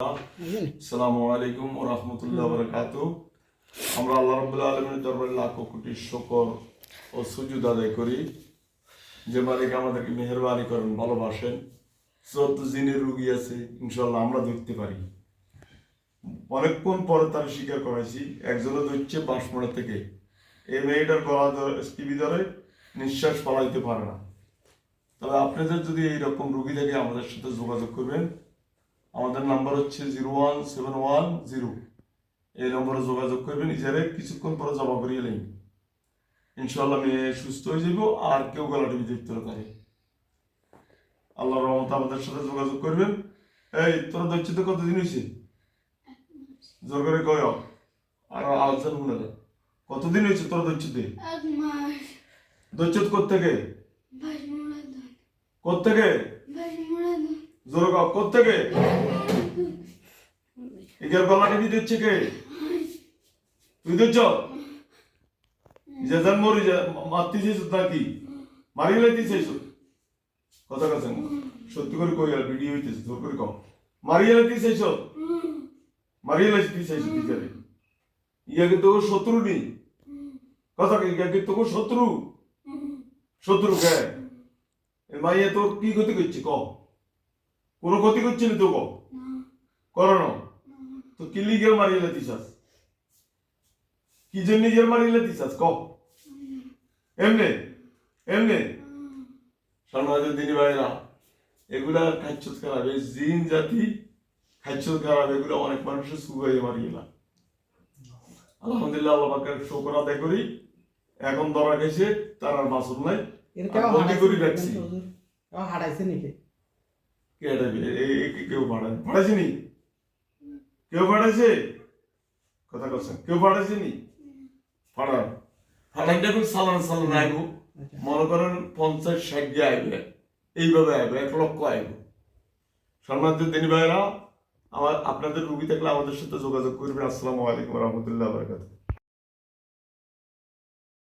আসসালামু আলাইকুম ও রহমতুল্লাহ বরকাত। আমরা আল্লাহ রবুল্লাহ আলমের দরবারে লাখো কোটি শকর ও সুজুদ আদায় করি। যে মালিক আমাদেরকে মেহরবানি করেন, ভালোবাসেন। যত জিনের রুগী আছে ইনশাল্লাহ আমরা দেখতে পারি। অনেকক্ষণ পরে তার স্বীকার করাইছি একজনে ধরছে বাঁশমোড়া থেকে। এই মেয়েটার গলা টিভি ধরে নিঃশ্বাস পালাইতে পারে না। তবে আপনাদের যদি এইরকম রুগী থাকে, আমাদের সাথে যোগাযোগ করবেন। আমাদের নাম্বার হচ্ছে zero one seven one zero এই নম্বরে যোগাযোগ করবেন নিজেরে কিছুক্ষণ পরে জমা করিয়ে নেই ইনশাল্লাহ মেয়ে সুস্থ হয়ে যাব আর কেউ গলা টিভি দেখতে পারে আল্লাহ রহমত আমাদের সাথে যোগাযোগ করবেন। এই তোরা দেখছি তো কতদিন হয়েছে? জোর করে কয়। আর আলোচনা শুনে। কতদিন হয়েছে তোরা মাস। দৈচ্যত কোথেকে কোথেকে কর কোথেকে এগের গলা কে তুই দিচ্ছ যা মারতে চাইছ নাকি মারি লাইতে চাইছ কথা কথা সত্যি করে কই আর ভিডিও হইতেছে, জোর করে কম মারিয়ে লাইতে চাইছ মারিয়ে লাইতে চাইছ টিচারে ইয়াকে তো শত্রু নেই কথা কি ইয়াকে তো শত্রু? শত্রু কে? মাইয়া তোর কি ক্ষতি করছে? ক কোনো ক্ষতি করছে না তো ক করো তো কি লিগের মারিয়ে লাইতে চাস কি জন্য নিজের মারিলে দিছাস ক। এমনে? এমনে? সমাজের দিনী ভাইরা এগুলা খাচ্ছ খারাপ। এই জিন জাতি খাচ্ছ খারাপ। এগুলো অনেক মানুষের সুগাই মারিয়েলা আলহামদুলিল্লাহ আল্লাহ পাকের শুকর আদায় করি। এখন ধরা গেছে তার আর মাসুল নাই। হারাইছে নাকি? কে এটা কেউ পাঠায় পাঠাইছেনি? কেউ পাঠাইছে? কথা কথা কেউ পাঠাইছে নি পাঠান। পাঠান দেখুন সালান সালান আইব। আচ্ছা। মনে করেন পঞ্চাশ ষাট দিয়ে আইবে। এইভাবে আইবে এক লক্ষ আইব। সম্মানিত দিনী ভাইরা আমার আপনাদের রুগী থাকলে আমাদের সাথে যোগাযোগ করবেন। আসসালামু আলাইকুম রহমতুল্লাহ বারকাতুহ।